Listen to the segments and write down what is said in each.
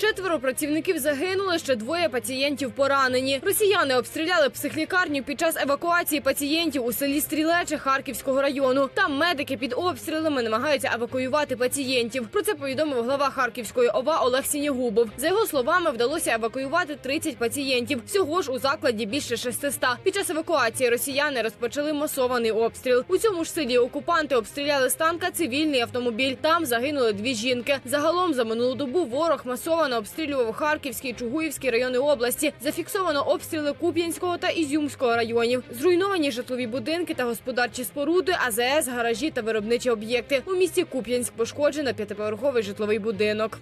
Четверо працівників загинули, ще двоє пацієнтів поранені. Росіяни обстріляли психлікарню під час евакуації пацієнтів у селі Стрілече Харківського району. Там медики під обстрілами намагаються евакуювати пацієнтів. Про це повідомив глава Харківської ОВА Олег Сінігубов. За його словами, вдалося евакуювати 30 пацієнтів. Всього ж у закладі більше 600. Під час евакуації росіяни розпочали масований обстріл. У цьому ж селі окупанти обстріляли з танка цивільний автомобіль. Там загинули дві жінки. Загалом за минулу добу ворог масово обстрілював Харківський, Чугуївський райони області. Зафіксовано обстріли Куп'янського та Ізюмського районів. Зруйновані житлові будинки та господарчі споруди, АЗС, гаражі та виробничі об'єкти. У місті Куп'янськ пошкоджено п'ятиповерховий житловий будинок.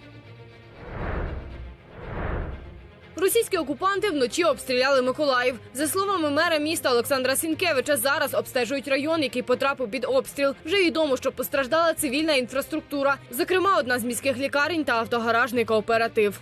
Російські окупанти вночі обстріляли Миколаїв. За словами мера міста Олександра Сінкевича, зараз обстежують район, який потрапив під обстріл. Вже відомо, що постраждала цивільна інфраструктура, зокрема, одна з міських лікарень та автогаражний кооператив.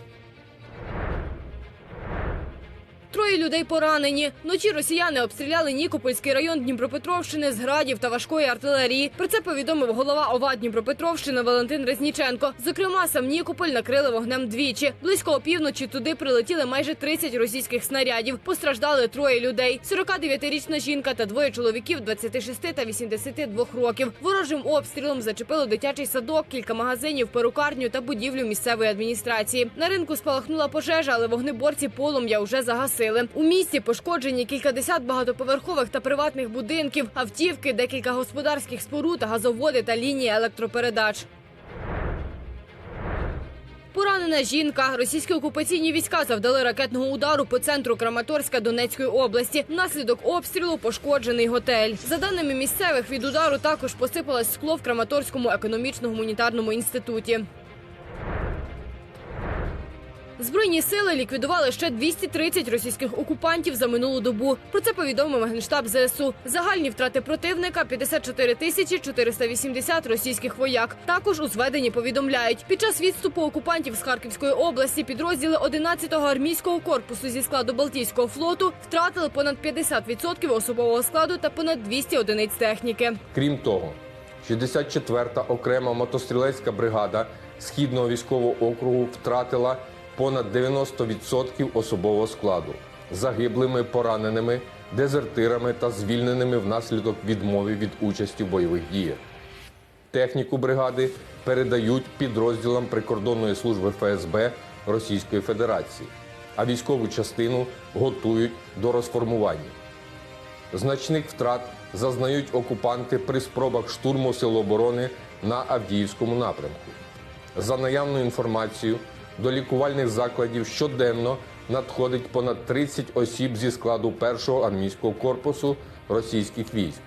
Троє людей поранені. Вночі росіяни обстріляли Нікопольський район Дніпропетровщини з градів та важкої артилерії. Про це повідомив голова ОВА Дніпропетровщини Валентин Резніченко. Зокрема, сам Нікополь накрили вогнем двічі. Близько опівночі туди прилетіли майже 30 російських снарядів. Постраждали троє людей: 49-річна жінка та двоє чоловіків 26 та 82 років. Ворожим обстрілом зачепило дитячий садок, кілька магазинів, перукарню та будівлю місцевої адміністрації. На ринку спалахнула пожежа, але вогнеборці полум'я вже загасили. У місті пошкоджені кількадесят багатоповерхових та приватних будинків, автівки, декілька господарських споруд, газоводи та лінії електропередач. Поранена жінка. Російські окупаційні війська завдали ракетного удару по центру Краматорська Донецької області. Внаслідок обстрілу пошкоджений готель. За даними місцевих, від удару також посипалось скло в Краматорському економічно-гуманітарному інституті. Збройні сили ліквідували ще 230 російських окупантів за минулу добу. Про це повідомив генштаб ЗСУ. Загальні втрати противника 54 тисячі 480 російських вояк. Також у зведенні повідомляють, під час відступу окупантів з Харківської області підрозділи 11-го армійського корпусу зі складу Балтійського флоту втратили понад 50% особового складу та понад 200 одиниць техніки. Крім того, 64-та окрема мотострілецька бригада Східного військового округу втратила понад 90% особового складу загиблими, пораненими, дезертирами та звільненими внаслідок відмови від участі в бойових діях. Техніку бригади передають підрозділам прикордонної служби ФСБ Російської Федерації, а військову частину готують до розформування. Значних втрат зазнають окупанти при спробах штурму Сил оборони на Авдіївському напрямку. За наявною інформацією, до лікувальних закладів щоденно надходить понад 30 осіб зі складу першого армійського корпусу російських військ.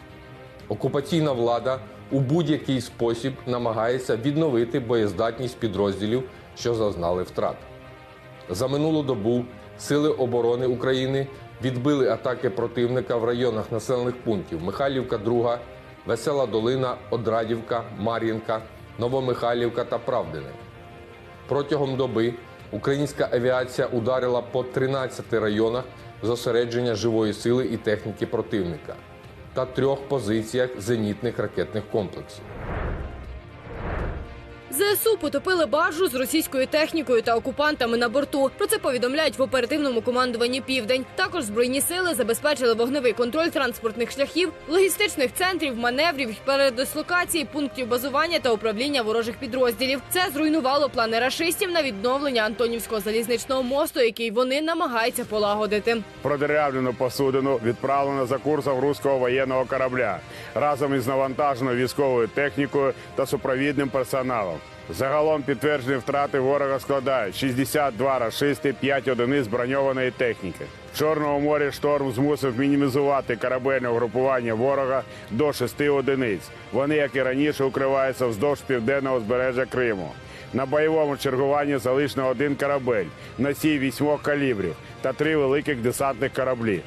Окупаційна влада у будь-який спосіб намагається відновити боєздатність підрозділів, що зазнали втрат. За минулу добу Сили оборони України відбили атаки противника в районах населених пунктів Михайлівка, 2, Весела Долина, Одрадівка, Мар'їнка, Новомихайлівка та Правдине. Протягом доби українська авіація ударила по 13 районах зосередження живої сили і техніки противника та трьох позиціях зенітних ракетних комплексів. ЗСУ потопили баржу з російською технікою та окупантами на борту. Про це повідомляють в оперативному командуванні Південь. Також збройні сили забезпечили вогневий контроль транспортних шляхів, логістичних центрів, маневрів, передислокації, пунктів базування та управління ворожих підрозділів. Це зруйнувало плани рашистів на відновлення Антонівського залізничного мосту, який вони намагаються полагодити. Продерявлену посудину відправлено за курсом руського воєнного корабля разом із навантаженою військовою технікою та супровідним персоналом. Загалом підтверджені втрати ворога складають 62 рашисти, 5 одиниць броньованої техніки. В Чорному морі шторм змусив мінімізувати корабельне угрупування ворога до 6 одиниць. Вони, як і раніше, укриваються вздовж південного узбережжя Криму. На бойовому чергуванні залишено один корабель, носій вісьмох калібрів та три великих десантних кораблі.